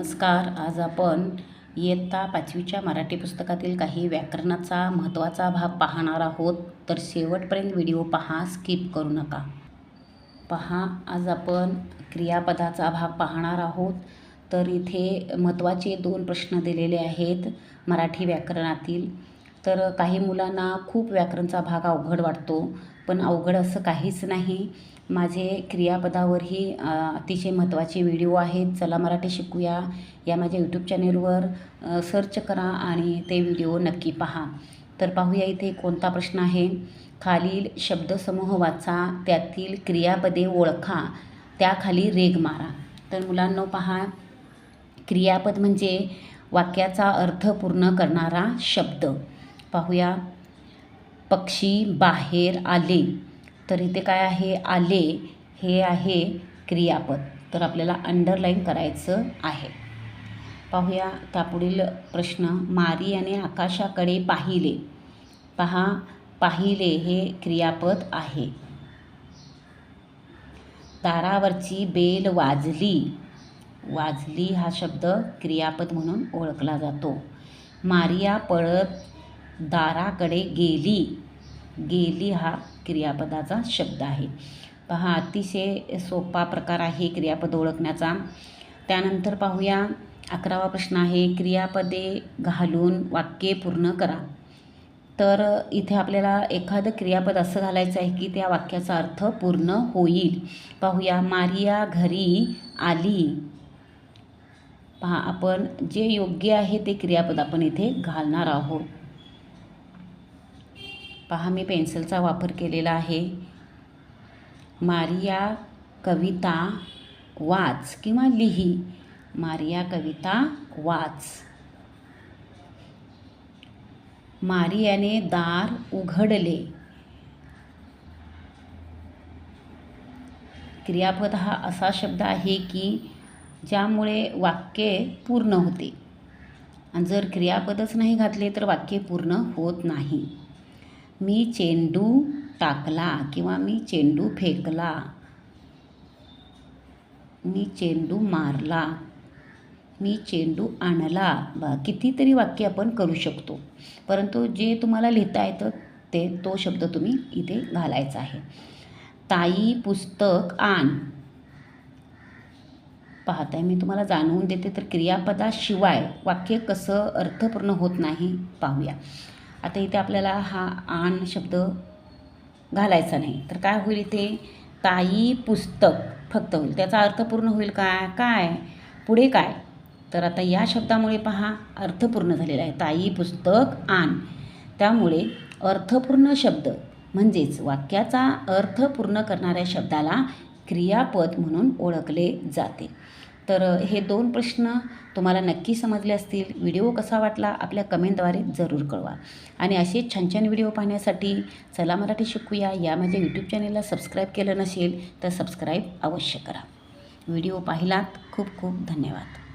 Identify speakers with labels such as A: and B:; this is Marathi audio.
A: नमस्कार. आज आपण इयत्ता पाचवीच्या मराठी पुस्तकातील काही व्याकरणाचा महत्त्वाचा भाग पाहणार आहोत. तर शेवटपर्यंत व्हिडिओ पहा स्किप करू नका. पहा आज आपण क्रियापदाचा भाग पाहणार आहोत. तर इथे महत्त्वाचे दोन प्रश्न दिलेले आहेत मराठी व्याकरणातील. तर काही मुलांना खूप व्याकरणचा भाग अवघड वाटतो. पण अवघड असं काहीच नाही. माझे क्रियापदावरही अतिशय महत्त्वाचे व्हिडिओ आहेत. चला मराठी शिकूया. या माझ्या यूट्यूब चॅनेलवर सर्च करा आणि ते व्हिडिओ नक्की पहा. तर पाहूया इथे कोणता प्रश्न आहे. खालील शब्दसमूह वाचा त्यातील क्रियापदे ओळखा त्याखाली रेग मारा. तर मुलांनो पहा. क्रियापद म्हणजे वाक्याचा अर्थ पूर्ण करणारा शब्द. पाहूया. पक्षी बाहेर आले. तर इथे काय आहे? आले. हे आहे क्रियापद. तर आपल्याला अंडरलाईन करायचं आहे. पाहूया त्यापुढील प्रश्न. मारी याने आकाशाकडे पाहिले. पहा पाहिले हे क्रियापद आहे. दारावरची बेल वाजली. वाजली हा शब्द क्रियापद म्हणून ओळखला जातो. मारिया पळत दाराकडे गेली. गेली हा क्रियापदाचा शब्द आहे. पहा अतिशय सोपा प्रकार आहे क्रियापद ओळखण्याचा. त्यानंतर पाहूया अकरावा प्रश्न आहे क्रियापदे घालून वाक्ये पूर्ण करा. तर इथे आपल्याला एखादं क्रियापद असं घालायचं आहे की त्या वाक्याचा अर्थ पूर्ण होईल. पाहूया मारिया घरी आली. पहा आपण जे योग्य आहे ते क्रियापद आपण इथे घालणार आहोत. पहा मी पेन्सिलचा वापर केलेला आहे. मारिया कविता वाच किंवा लिही. मारिया कविता वाच. मारियाने दार उघडले. क्रियापद हा असा शब्द आहे की ज्यामुळे वाक्य पूर्ण होते. आणि जर क्रियापदच नाही घातले तर वाक्य पूर्ण होत नाही. मी चेंडू टाकला किंवा मी चेंडू फेकला. मी चेंडू मारला. मी चेंडू आणला. बा कितीतरी वाक्य आपण करू शकतो. परंतु जे तुम्हाला लिहिता येतं ते तो शब्द तुम्ही इथे घालायचा आहे. ताई पुस्तक आण. पाहताय मी तुम्हाला जाणवून देते तर क्रियापदाशिवाय वाक्य कसं अर्थपूर्ण होत नाही पाहूया. आता इथे आपल्याला हा आण शब्द घालायचा नाही. तर काय होईल इथे? ताई पुस्तक फक्त होईल. त्याचा अर्थ पूर्ण होईल काय काय? पुढे काय? तर आता या शब्दामुळे पहा अर्थपूर्ण झालेला आहे. ताई पुस्तक आण त्यामुळे अर्थपूर्ण शब्द म्हणजेच वाक्याचा अर्थ पूर्ण करणाऱ्या शब्दाला क्रियापद म्हणून ओळखले जाते. तर हे दोन प्रश्न तुम्हाला नक्की समजले असतील. व्हिडिओ कसा वाटला आपल्या कमेंटद्वारे जरूर कळवा. आणि असे छान छान व्हिडिओ पाहण्यासाठी चला मराठी शिकूया. या माझ्या यूट्यूब चॅनेलला सबस्क्राईब केलं नसेल तर सबस्क्राईब अवश्य करा. व्हिडिओ पाहिलात. खूप खूप धन्यवाद.